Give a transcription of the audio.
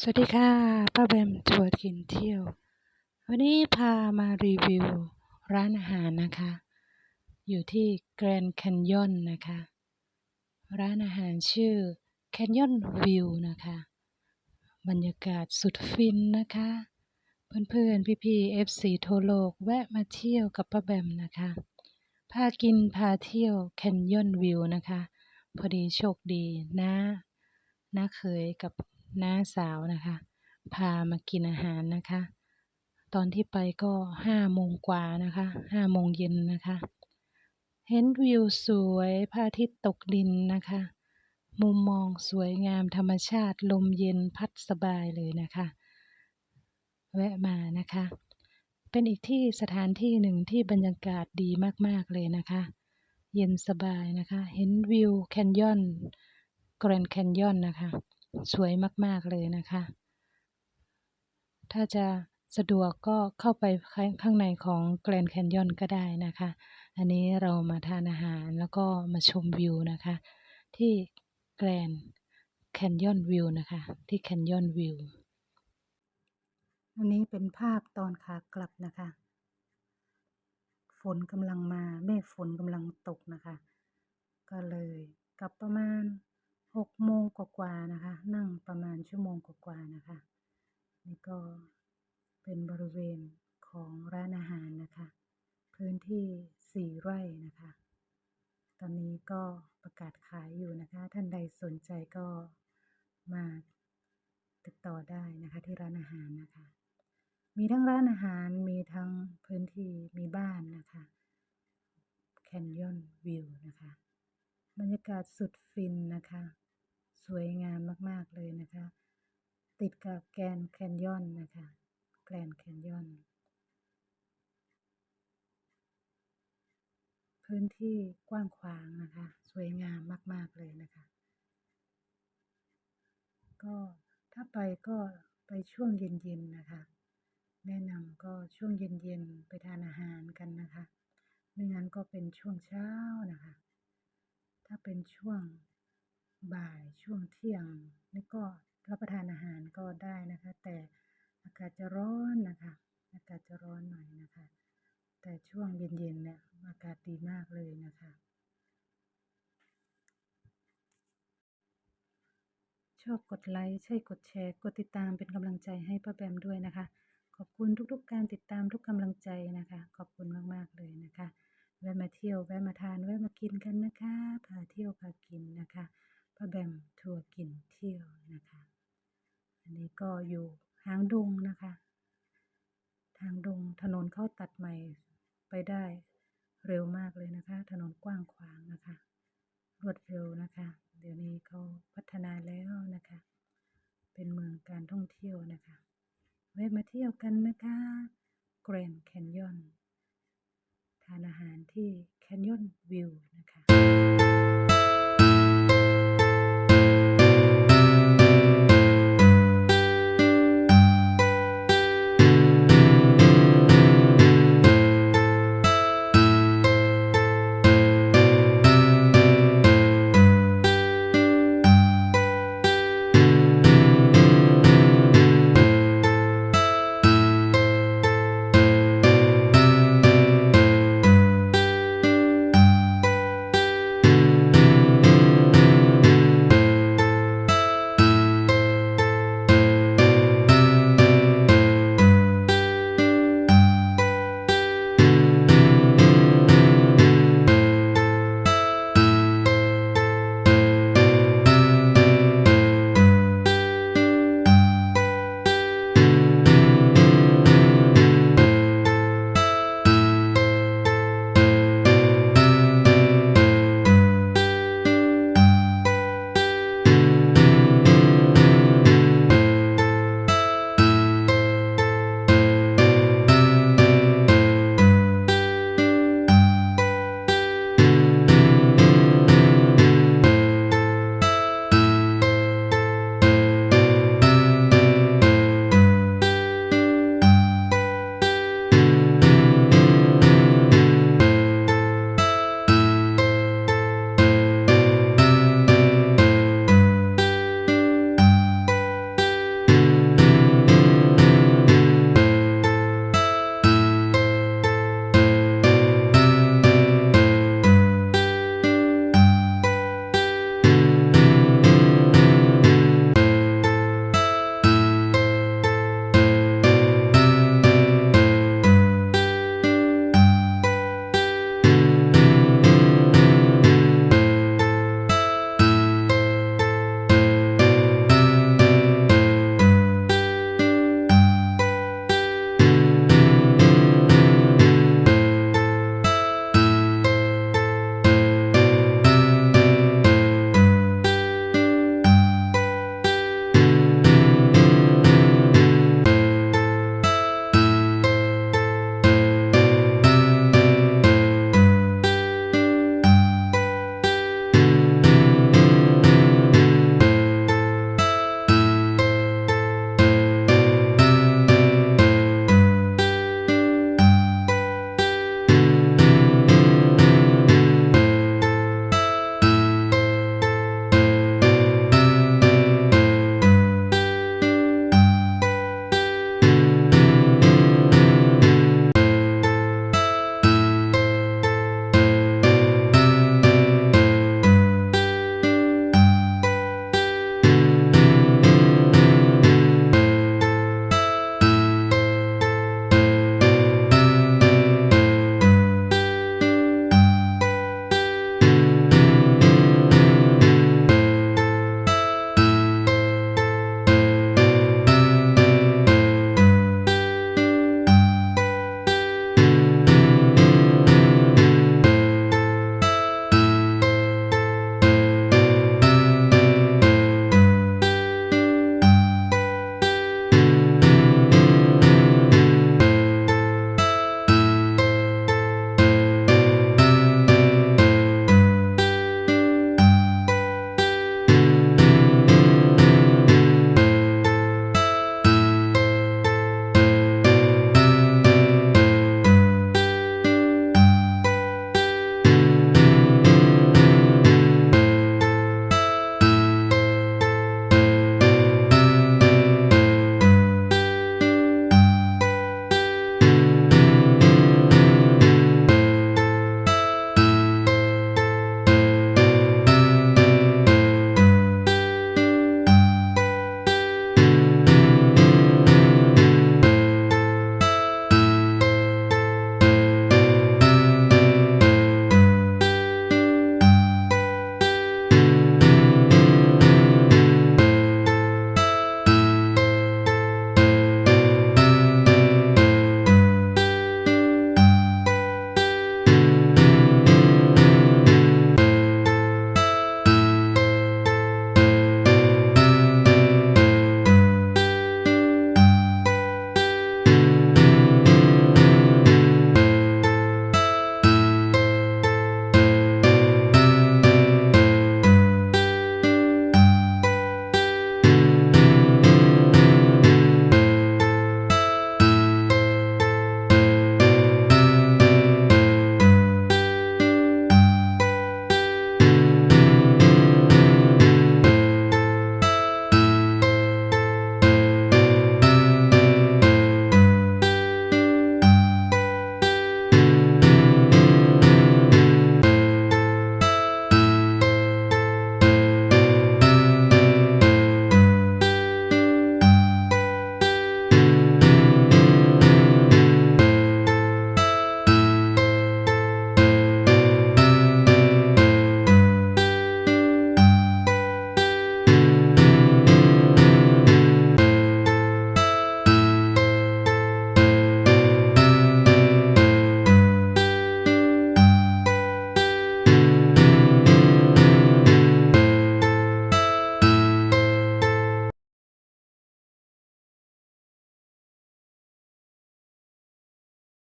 สวัสดีค่ะ ป้าแบมทัวร์กินเที่ยว วันนี้พามารีวิวร้านอาหารนะคะ อยู่ที่แกรนด์แคนยอนนะคะ ร้านอาหารชื่อแคนยอนวิวนะคะ บรรยากาศสุดฟินนะคะ เพื่อนๆ พี่ๆ FC ทั่วโลกแวะมาเที่ยวกับป้าแบมนะคะ พากินพาเที่ยวแคนยอนวิวนะคะ พอดีโชคดีนะน้าเคยกับ น้าสาวนะคะ พามากินอาหารนะคะ ตอนที่ไปก็ห้าโมงกว่านะคะห้าโมงเย็นนะคะ เห็นวิวสวยพระอาทิตย์ตกดินนะคะ มุมมองสวยงามธรรมชาติลมเย็นพัดสบายเลยนะคะ แวะมานะคะ เป็นอีกที่สถานที่หนึ่งที่บรรยากาศดีมากๆเลยนะคะ เย็นสบายนะคะ เห็นวิวแคนยอนแกรนแคนยอนนะคะ สวยมาก ๆ เลยนะคะ ถ้าจะสะดวกก็เข้าไปข้างในของแกรนแคนยอนก็ได้นะคะ อันนี้เรามาทานอาหารแล้วก็มาชมวิวนะคะ ที่แกรนแคนยอนวิวนะคะ ที่แคนยอนวิวอันนี้เป็นภาพตอนขากลับนะคะ ฝนกำลังมาเมฆฝนกำลังตกนะคะ ก็เลยกลับประมาณ หกโมงกว่าๆนะคะ นั่งประมาณชั่วโมงกว่าๆนะคะ นี่ก็เป็นบริเวณของร้านอาหารนะคะ พื้นที่สี่ไร่นะคะ ตอนนี้ก็ประกาศขายอยู่นะคะ ท่านใดสนใจก็มาติดต่อได้นะคะที่ร้านอาหารนะคะ มีทั้งร้านอาหารมีทั้งพื้นที่มีบ้านนะคะแคนยอนวิวนะคะ บรรยากาศสุดฟินนะคะ สวยงามมาก ๆ เลยนะคะ ติดกับแกนแคนยอนนะคะแกรนแคนยอนพื้นที่กว้างขวางนะคะ สวยงามมาก ๆ เลยนะคะ ก็ถ้าไปก็ไปช่วงเย็น ๆ นะคะ แนะนำก็ช่วงเย็น ๆ ไปทานอาหารกันนะคะ ไม่งั้นก็เป็นช่วงเช้านะคะ ถ้าเป็นช่วง บ่ายช่วงเที่ยงนี่ก็รับประทานอาหารก็ได้นะคะ แต่อากาศจะร้อนนะคะ อากาศจะร้อนหน่อยนะคะ แต่ช่วงเย็นๆเนี่ยอากาศดีมากเลยนะคะ ชอบกดไลค์ใช่กดแชร์กดติดตามเป็นกำลังใจให้ป้าแบมด้วยนะคะ ขอบคุณทุกๆ การติดตามทุกกำลังใจนะคะ ขอบคุณมากๆเลยนะคะแวะมาเที่ยวแวะมาทานแวะมากินกันนะคะพาเที่ยวพากินนะคะ ป้าแบมทัวร์กินเที่ยวนะคะ อันนี้ก็อยู่หางดงนะคะ ทางดงถนนเขาตัดใหม่ไปได้เร็วมากเลยนะคะ ถนนกว้างขวางนะคะ รวดเร็วนะคะ เดี๋ยวนี้เขาพัฒนาแล้วนะคะ เป็นเมืองการท่องเที่ยวนะคะแวะมาเที่ยวกันนะคะแกรนแคนยอนทานอาหารที่แคนยอนวิวนะคะ